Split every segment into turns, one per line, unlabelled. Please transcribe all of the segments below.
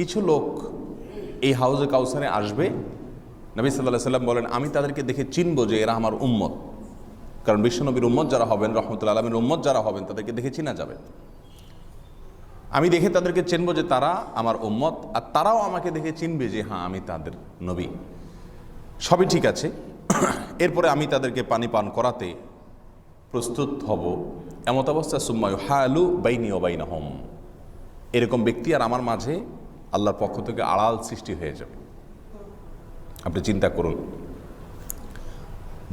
কিছু লোক এই হাউজে কাউসারে আসবে। নবী সাল্লাহ সাল্লাম বলেন, আমি তাদেরকে দেখে চিনব যে এরা আমার উম্মত। কারণ বিশ্বনবীর উম্মত যারা হবেন রহমতুল্লা আলমের উম্মত যারা হবেন, তাদেরকে দেখে চিনা যাবে। আমি দেখে তাদেরকে চিনবো যে তারা আমার উম্মত, আর তারাও আমাকে দেখে চিনবে যে হ্যাঁ আমি তাদের নবী। সবই ঠিক আছে। এরপরে আমি তাদেরকে পানি পান করাতে প্রস্তুত হব। এমত অবস্থা সুম্মায়ু হালু বাইনি ও বাইনা হোম এরকম ব্যক্তি আর আমার মাঝে আল্লাহর পক্ষ থেকে আড়াল সৃষ্টি হয়ে যাবে। আপনি চিন্তা করুন।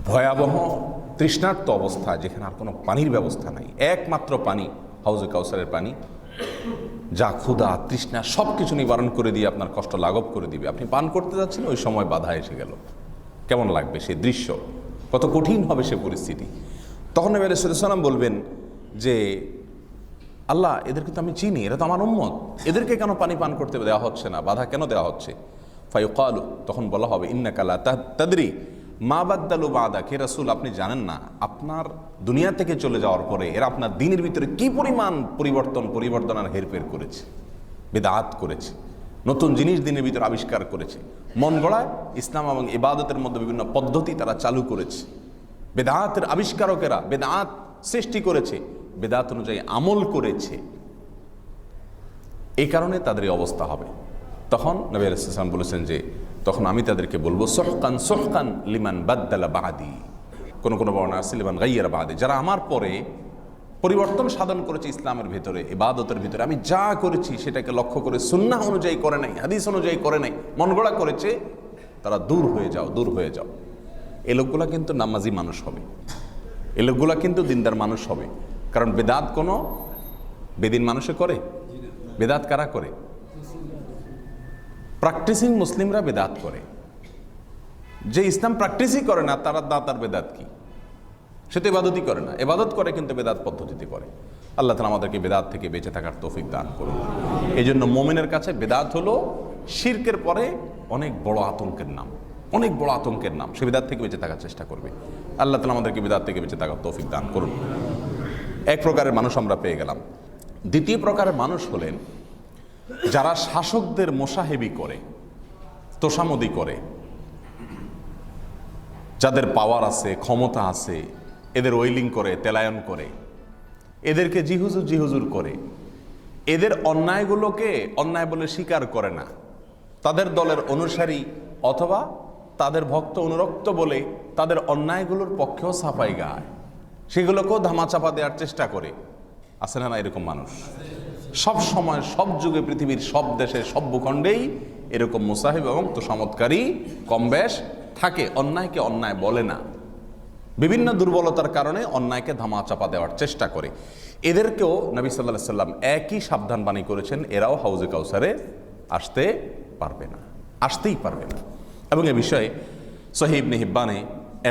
ভয়াবহ, তৃষ্ণার্ত অবস্থা যেখানে আর কোনো পানির ব্যবস্থা নাই। একমাত্র পানি, হাউজে কাউসারের পানি। যা ক্ষুধা, তৃষ্ণা সব কিছু নিবারণ করে দিয়ে আপনার কষ্ট লাঘব করে দিবে। আপনি পান করতে যাচ্ছেন, ওই সময় বাধা এসে গেল। কেমন লাগবে সে দৃশ্য? কত কঠিন হবে সে পরিস্থিতি। তখন নবী আলাইসাল্লাম বলবেন যে আল্লাহ, এদেরকে তো আমি চিনি, এরা তো আমার উম্মত। এদেরকে কেন পানি পান করতে দেওয়া হচ্ছে না? বাধা কেন দেওয়া হচ্ছে? ফাইকালু তখন বলা হবে ইন্নাকালা তাদরি মা বাদ্দালু বাদা কে রাসুল, আপনি জানেন না, আপনার দুনিয়া থেকে চলে যাওয়ার পরে এরা আপনার দিনের ভিতরে কি পরিমাণ পরিবর্তন পরিবর্তন আর হেরফের করেছে? বেদাত করেছে, নতুন জিনিস দিনের ভিতরে আবিষ্কার করেছে। মন গড়ায় ইসলাম এবং ইবাদতের মধ্যে বিভিন্ন পদ্ধতি তারা চালু করেছে। বেদাতের আবিষ্কারকেরা বেদাত সৃষ্টি করেছে। বেদাত অনুযায়ী আমল করেছে এই কারণে তাদের অবস্থা হবে। তখন নবী আলাইসালাম বলেছেন যে, তখন আমি তাদেরকে বলব, সোহকান সোহকান লিমান বাদ্দালা বাদি কোন কোন বর্ণা আছে, লিমান গাইয়ার বাদে যারা আমার পরে পরিবর্তন সাধন করেছে ইসলামের ভিতরে, ইবাদতের ভিতরে, আমি যা করেছি সেটাকে লক্ষ্য করে সুন্নাহ অনুযায়ী করে নাই, হাদিস অনুযায়ী করে নাই, মন গড়া করেছে, তারা দূর হয়ে যাও, দূর হয়ে যাও। এ লোকগুলা কিন্তু নামাজি মানুষ হবে। এ লোকগুলা কিন্তু দিনদার মানুষ হবে। কারণ বেদাত কোনো বেদিন মানুষে করে। বেদাত কারা করে? প্র্যাকটিসিং মুসলিমরা বেদাত করে। যে ইসলাম প্র্যাকটিসই করে না, তারা দাতার বেদাত কি? সে তো এবাদতই করে না। এবাদত করে কিন্তু বেদাত পদ্ধতিতে করে। আল্লাহ তালা আমাদেরকে বেদাত থেকে বেঁচে থাকার তৌফিক দান করুন। এই জন্য মোমেনের কাছে বেদাত হলো শির্কের পরে অনেক বড় আতঙ্কের নাম। অনেক বড় আতঙ্কের নাম। সে বেদাত থেকে বেঁচে থাকার চেষ্টা করবে। আল্লাহ তালা আমাদেরকে বেদাত থেকে বেঁচে থাকার তৌফিক দান করুন। এক প্রকারের মানুষ আমরা পেয়ে গেলাম। দ্বিতীয় প্রকারের মানুষ হলেন যারা শাসকদের মোসাহেবি করে, তোষামদি করে। যাদের পাওয়ার আছে, ক্ষমতা আছে, এদের ওয়েলিং করে, তেলায়ন করে। এদেরকে জিহুজুর জিহুজুর করে। এদের অন্যায়গুলোকে অন্যায় বলে স্বীকার করে না। তাদের দলের অনুসারী অথবা তাদের ভক্ত অনুরক্ত বলে তাদের অন্যায়গুলোর পক্ষেও সাফাই গায়। সেগুলোকেও ধামাচাপা দেওয়ার চেষ্টা করে। আছে না না এরকম মানুষ? সব সময়, সব যুগে পৃথিবীর সব দেশে সব ভূখণ্ডেই এরকম মুসাহিব এবং তো চমৎকারী কমবেশ থাকে। অন্যায়কে অন্যায় বলে না। বিভিন্ন দুর্বলতার কারণে অন্যায়কে ধামাচাপা দেওয়ার চেষ্টা করে। এদেরকেও নবী সাল্লাহ সাল্লাম একই সাবধান বাণী করেছেন, এরাও হাউজে কাউসারে আসতে পারবে না, আসতেই পারবে না। এবং এ বিষয়ে সহিব নেহিব্বানে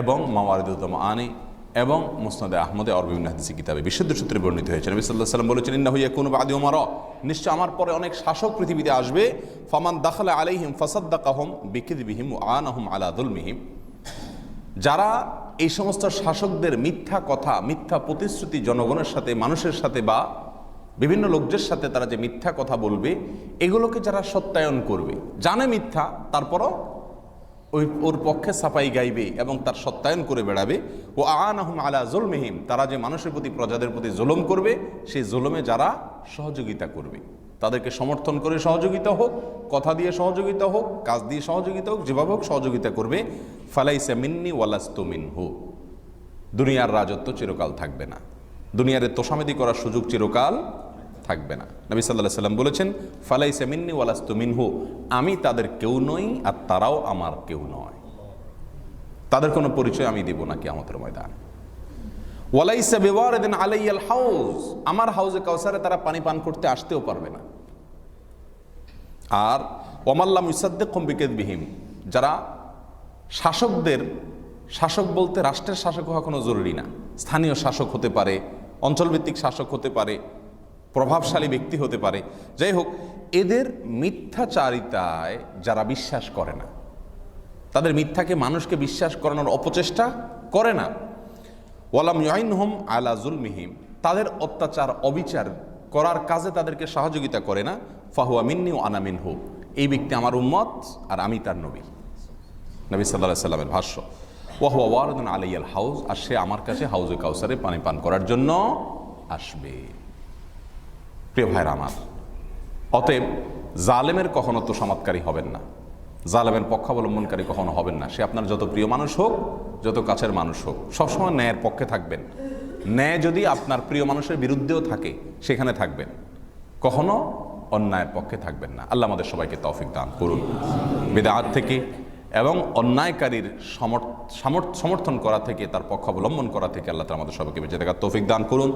এবং মাওয়ারিদুদ্দম আনে এবং মুসনাদে আহমদে আর বিভিন্ন হাদিসি কিতাবে বিশুদ্ধ সূত্রে বর্ণিত হয়েছে। নবী সাল্লাহ সাল্লাম বলেছেন ইন্না হইয়া কোনো বাদি ওমার নিশ্চয় আমার পরে অনেক শাসক পৃথিবীতে আসবে। ফামান দাখালা আলাইহিম ফাসাদ্দাকাহম বিকিদবিহিম আলা দুলমিহিম যারা এই সমস্ত শাসকদের মিথ্যা কথা, মিথ্যা প্রতিশ্রুতি জনগণের সাথে, মানুষের সাথে বা বিভিন্ন লোকদের সাথে তারা যে মিথ্যা কথা বলবে, এগুলোকে যারা সত্যায়ন করবে, জানে মিথ্যা, তারপরও ওই ওর পক্ষে সাফাই গাইবে এবং তার সত্যায়ন করে বেড়াবে। ও আহম আলা জুলমেহিম, তারা যে মানুষের প্রতি, প্রজাদের প্রতি জুলম করবে সেই জুলমে যারা সহযোগিতা করবে। তাদেরকে সমর্থন করে সহযোগিতা হোক, কথা দিয়ে সহযোগিতা হোক, কাজ দিয়ে সহযোগিতা হোক, যেভাবে হোক সহযোগিতা করবে। ফালাইসা মিন্নি ওয়ালাস্তু মিনহু। দুনিয়ার রাজত্ব চিরকাল থাকবে না। দুনিয়ারে তোষামেদি করার সুযোগ চিরকাল থাকবে না। নবী সাল্লাহ সাল্লাম বলেছেন, ফালাইসা মিন্নি ওয়ালাস্তু মিনহু। আমি তাদের কেউ নই আর তারাও আমার কেউ নয়। তাদের কোনো পরিচয় আমি দেব না কি আমাদের ময়দান। ওয়ালাইসা বেওয়ারেদিন আলাইয়াল হাউস আমার হাউজে কাউসারে তারা পানি পান করতে আসতেও পারবে না। আর ওমাল্লাম ইসাদ্দেক কম্বিকেদ বিহীন যারা শাসকদের, শাসক বলতে রাষ্ট্রের শাসক হওয়া কোনো জরুরি না। স্থানীয় শাসক হতে পারে, অঞ্চলভিত্তিক শাসক হতে পারে প্রভাবশালী ব্যক্তি হতে পারে। যাই হোক, এদের মিথ্যাচারিতায় যারা বিশ্বাস করে না, তাদের মিথ্যাকে মানুষকে বিশ্বাস করানোর অপচেষ্টা করে না। ওয়ালাম ইয়াইন হোম আলা জুলমিহিম, তাদের অত্যাচার, অবিচার করার কাজে তাদেরকে সহযোগিতা করে না। ফাহুয়া মিন্নি ও আনা মিনহু, এই ব্যক্তি আমার উম্মত আর আমি তার নবী। নবী সাল্লাহ সাল্লামের ভাষ্য ওয়াহুয়া ওয়ারদুন আলাইয়াল হাউজ, আর সে আমার কাছে হাউজে কাউসারে পানি পান করার জন্য আসবে। প্রিয় ভাইরা আমার, অতএব জালেমের কখনো তো সমাৎকারী হবেন না। জালেমের পক্ষাবলম্বনকারী কখনো হবেন না। সে আপনার যত প্রিয় মানুষ হোক, যত কাছের মানুষ হোক, সবসময় ন্যায়ের পক্ষে থাকবেন। ন্যায় যদি আপনার প্রিয় মানুষের বিরুদ্ধেও থাকে, সেখানে থাকবেন। কখনো অন্যায়ের পক্ষে থাকবেন না। আল্লাহ আমাদের সবাইকে তৌফিক দান করুন। বেদাত থেকে এবং অন্যায়কারীর সমর্থ সমর্থন করা থেকে, তার পক্ষ অবলম্বন করা থেকে আল্লাহ আমাদের সবাইকে বেঁচে থাকার তৌফিক দান করুন।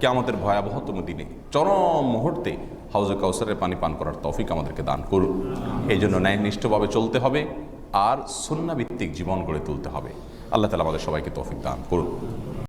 কেমতের ভয়াবহতম দিনে, চরম মুহূর্তে হাউজে কাউসারের পানি পান করার তফিক আমাদেরকে দান করুন। এই জন্য ন্যায়নিষ্ঠভাবে চলতে হবে আর সুন্নাভিত্তিক জীবন গড়ে তুলতে হবে। আল্লাহ তালা আমাদের সবাইকে তফিক দান করুন।